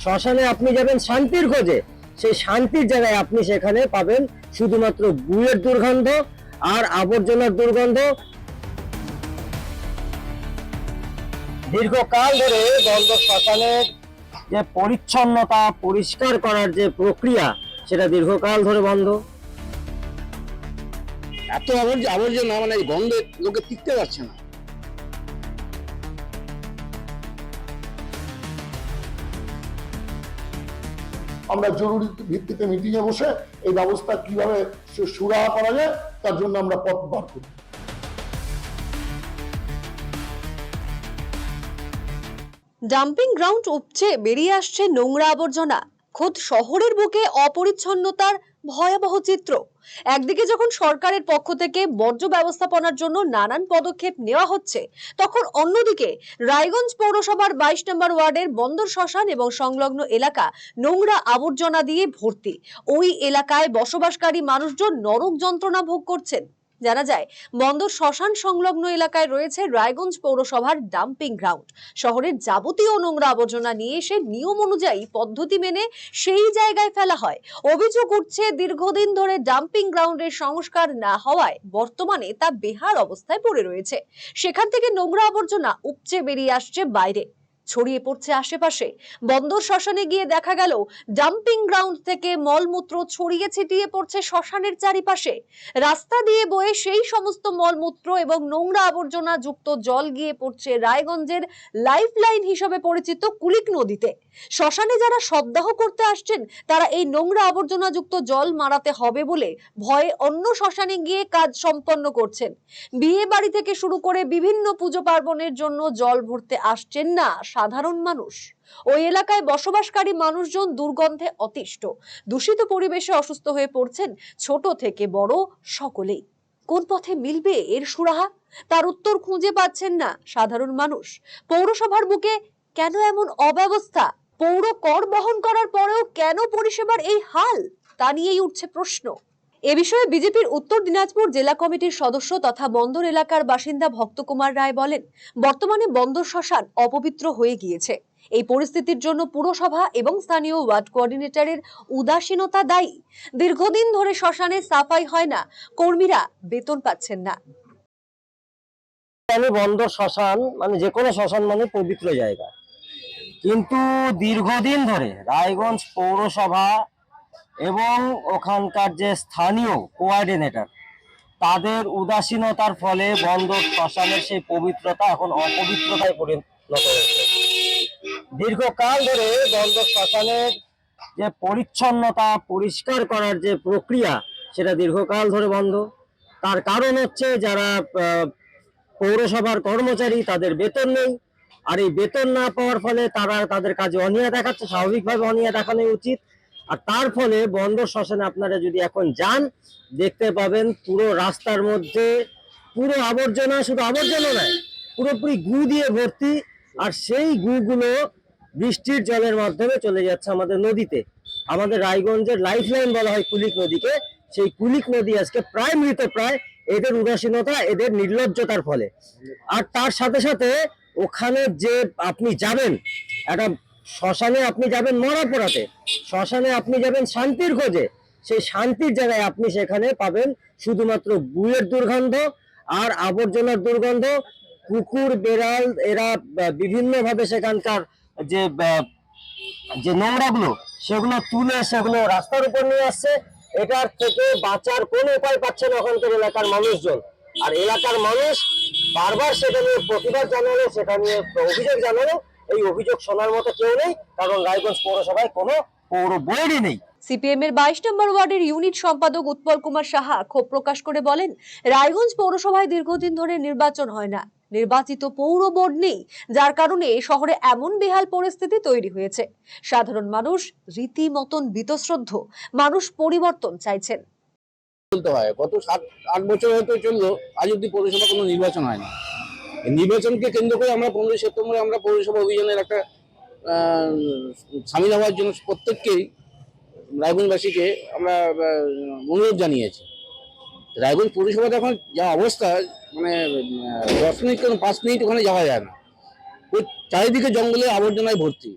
শ্মশানে আপনি যাবেন শান্তির খোঁজে। সেই শান্তির জায়গায় আপনি সেখানে পাবেন শুধুমাত্র বুয়ের দুর্গন্ধ আর আবর্জনার দুর্গন্ধ। দীর্ঘকাল ধরে বন্ধ শ্মশানের যে পরিচ্ছন্নতা, পরিষ্কার করার যে প্রক্রিয়া, সেটা দীর্ঘকাল ধরে বন্ধ। এত আবর্জ- আবর্জনা মানে গন্ধে লোকে টিকতে পারছে না। আমরা জরুরি ভিত্তিতে মিটিংয়ে বসে এই ব্যবস্থা কীভাবে সুরাহা করা যায়, তার জন্য আমরা পথ বার করি। ডাম্পিং গ্রাউন্ড উপচে বেরিয়ে আসছে নোংরা আবর্জনা। খোদ শহরের বুকে অপরিচ্ছন্নতার ভয়াবহ চিত্র। একদিকে যখন সরকারের পক্ষ থেকে বর্জ্য ব্যবস্থাপনার জন্য নানান পদক্ষেপ নেওয়া হচ্ছে, তখন অন্যদিকে রায়গঞ্জ পৌরসভার বাইশ নম্বর ওয়ার্ডের বন্দর শ্মশান এবং সংলগ্ন এলাকা নোংরা আবর্জনা দিয়ে ভর্তি। ওই এলাকায় বসবাসকারী মানুষজন নরক যন্ত্রণা ভোগ করছেন। জানা যায়, বন্দর শ্মশান সংলগ্ন এলাকায় রয়েছে রায়গঞ্জ পৌরসভার ডাম্পিং গ্রাউন্ড। শহরের যাবতীয় নোংরা আবর্জনা নিয়ে এসে নিয়ম অনুযায়ী পদ্ধতি মেনে সেই জায়গায় ফেলা হয়। অভিযোগ উঠছে, দীর্ঘদিন ধরে ডাম্পিং গ্রাউন্ডের সংস্কার না হওয়ায় বর্তমানে তা বেহাল অবস্থায় পড়ে রয়েছে। সেখান থেকে নোংরা আবর্জনা উপচে বেরিয়ে আসছে বাইরে। ছড়িয়ে পড়ছে আশেপাশে। বন্দর শ্মশানে গিয়ে দেখা গেল ডাম্পিং গ্রাউন্ড থেকে মলমূত্র ছড়িয়ে ছিটিয়ে পড়ছে শ্মশানের চারিপাশে। রাস্তা দিয়ে বয়ে সেই সমস্ত মলমূত্র এবং নোংরা আবর্জনা যুক্ত জল গিয়ে পড়ছে রায়গঞ্জের লাইফ লাইন হিসেবে পরিচিত কুলিক নদীতে। শ্মশানে যারা সপ্তাহ করতে আসছেন, তারা এই নোংরা আবর্জনা যুক্ত জল মারাতে হবে বলে ভয়ে অন্য শ্মশানে গিয়ে কাজ সম্পন্ন করছেন। বিয়ে বাড়ি থেকে শুরু করে বিভিন্ন পুজো পার্বণের জন্য জল ভরতে আসছেন না সাধারণ মানুষ। ওই এলাকায় বসবাসকারী মানুষজন দুর্গন্ধে অতিষ্ঠ। দূষিত পরিবেশে অসুস্থ হয়ে পড়ছেন ছোট থেকে বড় সকলেই। কোন পথে মিলবে এর সুরাহা? তার উত্তর খুঁজে পাচ্ছেন না সাধারণ মানুষ। পৌরসভার বুকে কেন এমন অব্যবস্থা? পৌর কর বহন করার পরেও কেন পরিষেবার এই হাল? তা নিয়েই উঠছে প্রশ্ন। এ বিষয়ে বিজেপির উত্তর দিনাজপুর জেলা কমিটির সদস্য তথা বন্দর এলাকার বাসিন্দা ভক্তকুমার রায় বলেন, বর্তমানে বন্দর শ্মশান অপবিত্র হয়ে গিয়েছে। এই পরিস্থিতির জন্য পুরসভা এবং স্থানীয় ওয়ার্ড কোঅর্ডিনেটরের উদাসীনতা দায়ী। দীর্ঘদিন ধরে শ্মশানে সাফাই হয় না, কর্মীরা বেতন পাচ্ছেন না। আমি বন্দর শ্মশান মানে যে কোনো শ্মশান মানে পবিত্র জায়গা। কিন্তু দীর্ঘদিন ধরে রায়গঞ্জ পৌরসভা এবং ওখানকার যে স্থানীয় কোঅর্ডিনেটর তাদের উদাসীনতার ফলে বন্দর শ্মশানের সেই পবিত্রতা এখন অপবিত্রতায় পরিণত হয়েছে। দীর্ঘকাল ধরে বন্দর শ্মশানের যে পরিচ্ছন্নতা, পরিষ্কার করার যে প্রক্রিয়া, সেটা দীর্ঘকাল ধরে বন্ধ। তার কারণ হচ্ছে যারা পৌরসভার কর্মচারী, তাদের বেতন নেই। আর এই বেতন না পাওয়ার ফলে তারা তাদের কাজে অনীহা দেখাচ্ছে। স্বাভাবিকভাবে অনীহা দেখানোই উচিত। আর তার ফলে বন্দর শ্মশানে আপনারা যদি এখন যান, দেখতে পাবেন পুরো রাস্তার মধ্যে পুরো আবর্জনা, শুধু আবর্জনা নয়, পুরোপুরি গু দিয়ে ভর্তি। আর সেই গুগুলো বৃষ্টির জলের মাধ্যমে চলে যাচ্ছে আমাদের নদীতে। আমাদের রায়গঞ্জের লাইফ লাইন বলা হয় কুলিক নদীকে। সেই কুলিক নদী আজকে প্রায় মৃত, প্রায় এদের উদাসীনতা, এদের নির্লজ্জতার ফলে। আর তার সাথে সাথে ওখানে যে আপনি যাবেন, একটা শ্মশানে আপনি যাবেন মরা পোড়াতে। শ্মশানে আপনি যাবেন শান্তির খোঁজে। সেই শান্তির জায়গায় আপনি সেখানে পাবেন শুধুমাত্র গুয়ের দুর্গন্ধ আর আবর্জনার দুর্গন্ধ। কুকুর, বেড়াল, এরা বিভিন্ন ভাবে সেখানকার যে যে নোংরাগুলো, সেগুলো তুলে সেগুলো রাস্তার উপর নিয়ে আসছে। এটার থেকে বাঁচার কোনো উপায় পাচ্ছে না ওখানকার এলাকার মানুষজন। আর এলাকার মানুষ বারবার সেটা নিয়ে প্রতিবাদ জানালো, সেটা নিয়ে অভিযোগ জানালো। এই অভিযোগ শোনার মতো কেউ নেই। কারণ রায়গঞ্জ পৌরসভায় কোনো পৌর বোর্ডই নেই। সিপিএম এর বাইশ নম্বর ওয়ার্ডের ইউনিট সম্পাদক উৎপল কুমার সাহা ক্ষোভ প্রকাশ করে বলেন রায়গঞ্জ পৌরসভায় দীর্ঘদিন ধরে নির্বাচন হয় না। নির্বাচিত পৌর বোর্ড নেই যার কারণে শহরে এমন বেহাল পরিস্থিতি তৈরি হয়েছে। সাধারণ মানুষ রীতিমতন বিতশ্রদ্ধ মানুষ পরিবর্তন চাইছেন। বলতে হয় গত সাত আট বছর হয়তো চলল আজ অব্দি পৌরসভা কোনো নির্বাচন হয় না নির্বাচনকে কেন্দ্র করে আমরা পনেরোই সেপ্টেম্বরে আমরা পৌরসভা অভিযানের একটা সামিল হওয়ার জন্য প্রত্যেককেই রায়গঞ্জবাসীকে আমরা অনুরোধ জানিয়েছি। রায়গঞ্জ পৌরসভাতে এখন যা অবস্থা মানে দশ মিনিট কেন পাঁচ মিনিট ওখানে যাওয়া যায় না। ওই চারিদিকে জঙ্গলে আবর্জনায় ভর্তি।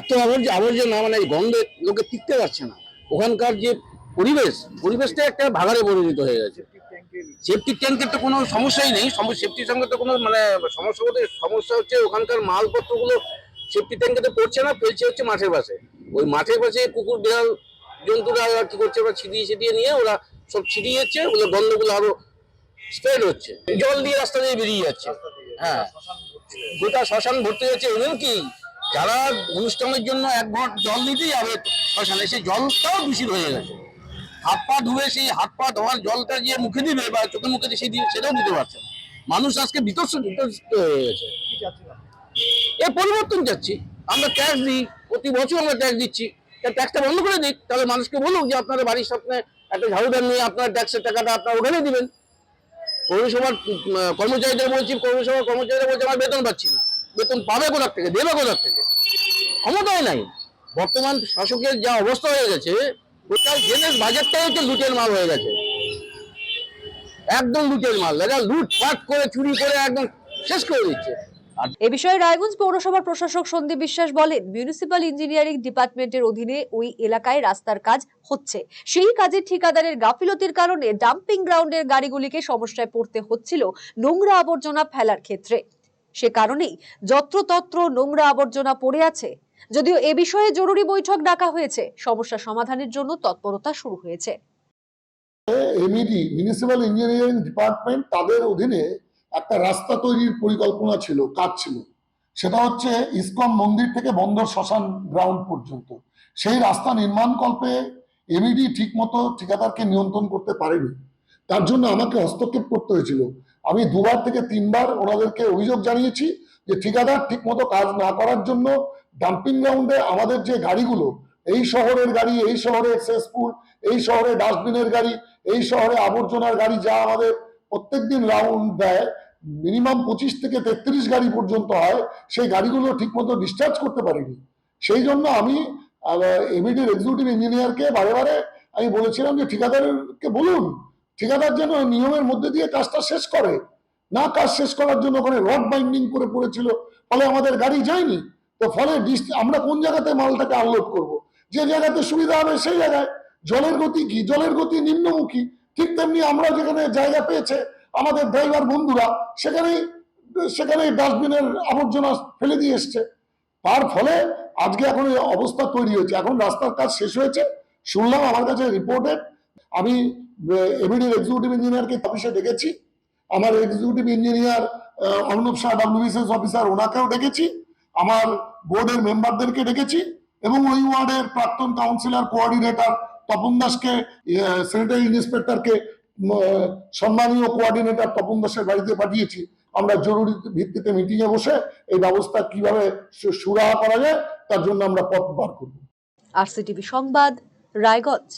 এত আবর্জনা মানে গন্ধে লোকে টিকতে পারছে না। ওখানকার যে পরিবেশ, পরিবেশটা একটা ভাগাড়ে পরিণত হয়ে গেছে। সেফটি ট্যাঙ্কের তো কোনো সমস্যাই নেই। সেফটির সঙ্গে তো কোনো মানে সমস্যা বলতে সমস্যা হচ্ছে ওখানকার মালপত্রগুলো সেফটি ট্যাঙ্কে তো পড়ছে না ফেলছে হচ্ছে মাঠের পাশে। ওই মাঠের পাশে কুকুর বিড়াল জন্তুরা ওরা কি করছে ওরা ছিটিয়ে ছিটিয়ে নিয়ে ওরা সব ছিটিয়ে যাচ্ছে ওগুলো গন্ধগুলো আরও স্প্রেড হচ্ছে। জল দিয়ে রাস্তা দিয়ে বেরিয়ে যাচ্ছে। হ্যাঁ। গোটা শ্মশান ভর্তি হচ্ছে। এবং কি যারা অনুষ্ঠানের জন্য এক ঘট জল দিতে যাবে শ্মশানে সেই জলটাও দূষিত হয়ে গেছে। হাত পা ধুয়ে সেই হাত পা ধোয়ার জলটা যে মুখে দিবে বা চোখে মুখে দিয়ে সেই দিয়ে সেটাও দিতে পারছে না। মানুষ আজকে বিতর্ক বিতর্কিত হয়ে গেছে। এ পরিবর্তন চাচ্ছি। আমরা ট্যাক্স দিই, প্রতি বছর আমরা ট্যাক্স দিচ্ছি। ট্যাক্সটা বন্ধ করে দিক তাহলে মানুষকে বলুক যে আপনারা বাড়ির সামনে একটা ঝাড়ুদার নিয়ে আপনার ট্যাক্সের টাকাটা আপনার ওখানে দিবেন। পৌরসভার কর্মচারীদের বলছি পৌরসভার কর্মচারীরা বলছে, আমার বেতন পাচ্ছি না। বেতন পাবে কোথার থেকে? দেবে কোথার থেকে? ক্ষমতায় নাই। বর্তমান শাসকের যা অবস্থা হয়ে গেছে এ বিষয়ে রায়গঞ্জ পৌরসভার প্রশাসক সন্দীপ বিশ্বাস বলেন মিউনিসিপাল ইঞ্জিনিয়ারিং ডিপার্টমেন্টের অধীনে ওই এলাকায় রাস্তার কাজ হচ্ছে। সেই কাজের ঠিকাদারের গাফিলতির কারণে ডাম্পিং গ্রাউন্ডের গাড়িগুলিকে সমস্যায় পড়তে হচ্ছিল নোংরা আবর্জনা ফেলার ক্ষেত্রে। সে কারণেই যত্রতত্র নোংরা আবর্জনা পড়ে আছে যদিও এ বিষয়ে জরুরি বৈঠক ডাকা হয়েছে, সমস্যা সমাধানের জন্য তৎপরতা শুরু হয়েছে। এমইডি ইঞ্জিনিয়ারিং ডিপার্টমেন্ট তাদের অধীনে একটা রাস্তা তৈরির পরিকল্পনা ছিল, কাজ ছিল। সেটা হচ্ছে ইসকন মন্দির থেকে বন্দর শ্মশান গ্রাউন্ড পর্যন্ত। সেই রাস্তা নির্মাণ কল্পে এমইডি ঠিকমতো ঠিকাদারকে নিয়ন্ত্রণ করতে পারেনি। তার জন্য আমাকে হস্তক্ষেপ করতে হয়েছিল। আমি দুবার থেকে তিনবার ওনাদেরকে অভিযোগ জানিয়েছি যে ঠিকাদার ঠিকমতো কাজ না করার জন্য ডাম্পিং গ্রাউন্ডে আমাদের যে গাড়িগুলো, এই শহরের গাড়ি, এই শহরে সেসপুল এই শহরে ডাস্টবিনের গাড়ি, এই শহরে আবর্জনার গাড়ি যা আমাদের প্রত্যেকদিন রাউন্ড দেয় মিনিমাম পঁচিশ থেকে তেত্রিশ গাড়ি পর্যন্ত হয়, সেই গাড়িগুলো ঠিকমতো ডিসচার্জ করতে পারিনি। সেই জন্য আমি এমইডির এক্সিকিউটিভ ইঞ্জিনিয়ারকে বারে বারে আমি বলেছিলাম যে, ঠিকাদারকে বলুন, ঠিকাদার যেন নিয়মের মধ্যে দিয়ে কাজটা শেষ করে। না কাজ শেষ করার জন্য ওখানে রড বাইন্ডিং করে পড়েছিল, ফলে আমাদের গাড়ি যায়নি। তো ফলে আমরা কোন জায়গাতে মালটাকে আনলোড করব? যে জায়গাতে সুবিধা হবে সেই জায়গায়। জলের গতি কি? জলের গতি নিম্নমুখী। ঠিক তেমনি আমরা যেখানে জায়গা পেয়েছে, আমাদের ড্রাইভার বন্ধুরা, সেখানেই সেখানে ডাস্টবিনের আবর্জনা ফেলে দিয়ে এসছে। তার ফলে আজকে এখন এই অবস্থা তৈরি হয়েছে। এখন রাস্তার কাজ শেষ হয়েছে। শুনলাম আমার কাছে রিপোর্টেড আমি এবিডির এক্সিকিউটিভ ইঞ্জিনিয়ারকে অফিসে ডেকেছি। আমার executive engineer Arnab Shah WBCS officer ওনাকেও ডেকেছি। আমার বোর্ডের মেম্বারদেরকে ডেকেছি এবং ওই ওয়ার্ডের প্রাক্তন কাউন্সিলর কোঅর্ডিনেটর তপন দাসকে স্যানিটারি ইন্সপেক্টরকে সম্মানীয় কোঅর্ডিনেটর তপন দাসের বাড়িতে পাঠিয়েছি। আমরা জরুরি ভিত্তিতে মিটিংয়ে বসে এই ব্যবস্থা কীভাবে সুরাহা করা যায়, তার জন্য আমরা পথ বার করব। আরসিটিভি সংবাদ, রায়গঞ্জ।